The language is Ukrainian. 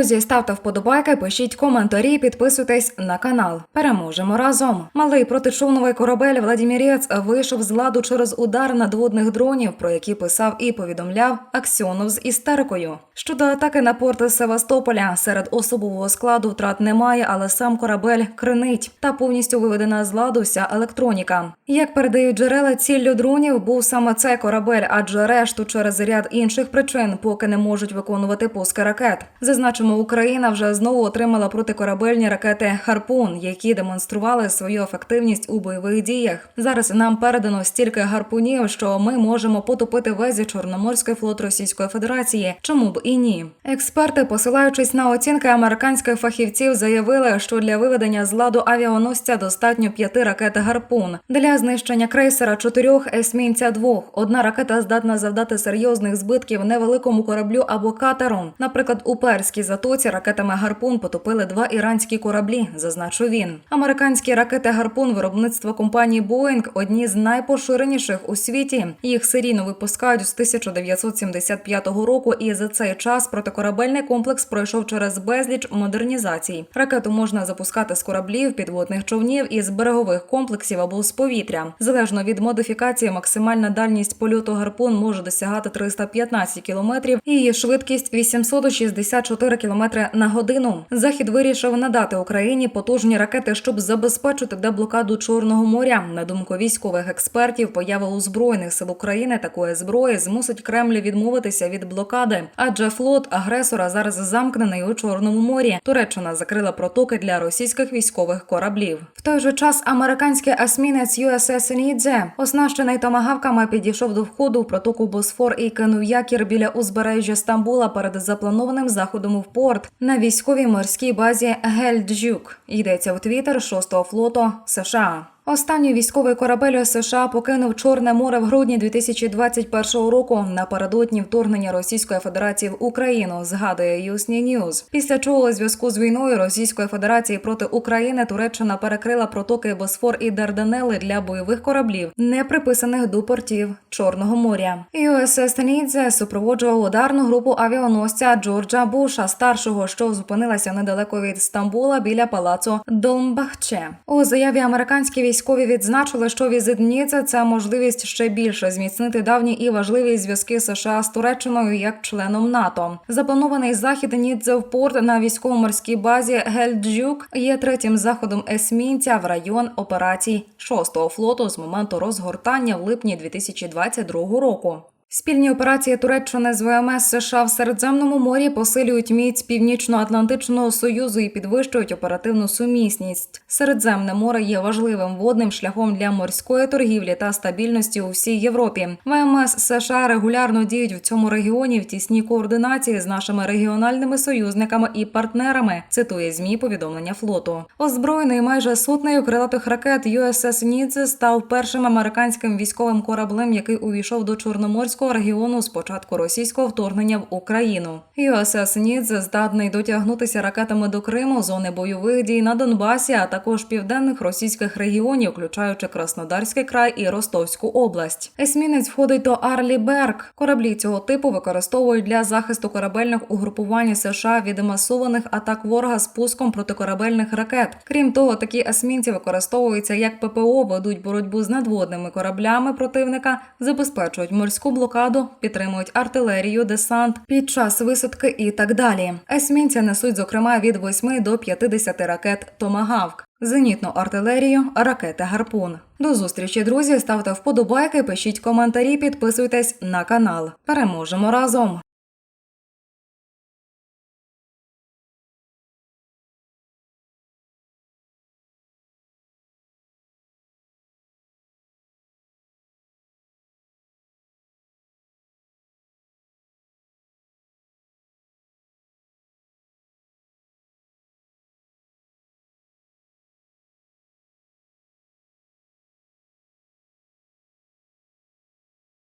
Друзі, ставте вподобайки, пишіть коментарі, підписуйтесь на канал. Переможемо разом. Малий протичовновий корабель Владімірець вийшов з ладу через удар надводних дронів, про які писав і повідомляв Аксьонов з істерикою. Щодо атаки на порти Севастополя, серед особового складу втрат немає, але сам корабель кринить та повністю виведена з ладу вся електроніка. Як передають джерела, ціллю дронів був саме цей корабель, адже решту через ряд інших причин поки не можуть виконувати пуски ракет. Зазначимо, Україна вже знову отримала протикорабельні ракети Харпун, які демонстрували свою ефективність у бойових діях. Зараз нам передано стільки гарпунів, що ми можемо потопити весь Чорноморський флот Російської Федерації. Чому б і ні? Експерти, посилаючись на оцінки американських фахівців, заявили, що для виведення з ладу авіаносця достатньо п'яти ракет гарпун. Для знищення крейсера чотирьох есмінця двох. Одна ракета здатна завдати серйозних збитків невеликому кораблю або катеру. Наприклад, у перській затоці ракетами гарпун потопили два іранські кораблі, зазначив він. Американські ракети гарпун виробництва компанії Boeing – одні з найпоширеніших у світі. Їх серійно випускають з 1975 року, і за цей час протикорабельний комплекс пройшов через безліч модернізацій. Ракету можна запускати з кораблів, підводних човнів із берегових комплексів або з повітря. Залежно від модифікації, максимальна дальність польоту гарпун може досягати 315 кілометрів її швидкість 864 кілометри на годину. Захід вирішив надати Україні потужні ракети, щоб забезпечити деблокаду Чорного моря. На думку військових експертів, поява у збройних сил України такої зброї змусить Кремль відмовитися від блокади, адже флот агресора зараз замкнений у Чорному морі. Туреччина закрила протоки для російських військових кораблів. В той же час американський есмінець USS Нідзе, оснащений томагавками, підійшов до входу в протоку Босфор і кинув якір біля узбережжя Стамбула перед запланованим заходом в порт на військовій морській базі Гельджюк. Йдеться у твіттер 6-го флоту США. Останній військовий корабель США покинув Чорне море в грудні 2021 року напередодні вторгнення Російської Федерації в Україну. Згадує Юсні Ньюз. Після чого зв'язку з війною Російської Федерації проти України Туреччина перекрила протоки Босфор і Дарданели для бойових кораблів, не приписаних до портів Чорного моря. USS Нідзе супроводжував ударну групу авіаносця Джорджа Буша старшого, що зупинилася недалеко від Стамбула біля палацу Долмбахче. У заяві американські військові відзначили, що візит Ніце – це можливість ще більше зміцнити давні і важливі зв'язки США з Туреччиною як членом НАТО. Запланований захід порт на військово-морській базі Гельджюк є третім заходом есмінця в район операцій 6-го флоту з моменту розгортання в липні 2022 року. Спільні операції Туреччини з ВМС США в Середземному морі посилюють міць Північно-Атлантичного союзу і підвищують оперативну сумісність. Середземне море є важливим водним шляхом для морської торгівлі та стабільності у всій Європі. ВМС США регулярно діють в цьому регіоні в тісній координації з нашими регіональними союзниками і партнерами. Цитує змі повідомлення флоту. Озброєний майже сотнею крилатих ракет USS Нідзе став першим американським військовим кораблем, який увійшов до Чорноморського регіону з початку російського вторгнення в Україну. USS Нідзе здатний дотягнутися ракетами до Криму, зони бойових дій на Донбасі, а також південних російських регіонів, включаючи Краснодарський край і Ростовську область. Есмінець входить до Арлі Берг. Кораблі цього типу використовують для захисту корабельних угрупувань США від масованих атак ворога з пуском протикорабельних ракет. Крім того, такі есмінці використовуються як ППО, ведуть боротьбу з надводними кораблями противника, забезпечують морську блокаду, підтримують артилерію, десант під час висадки і так далі. Есмінці несуть зокрема від 8 до 50 ракет Томагавк. Зенітну артилерію, ракети гарпун. До зустрічі, друзі. Ставте вподобайки, пишіть коментарі, підписуйтесь на канал. Переможемо разом.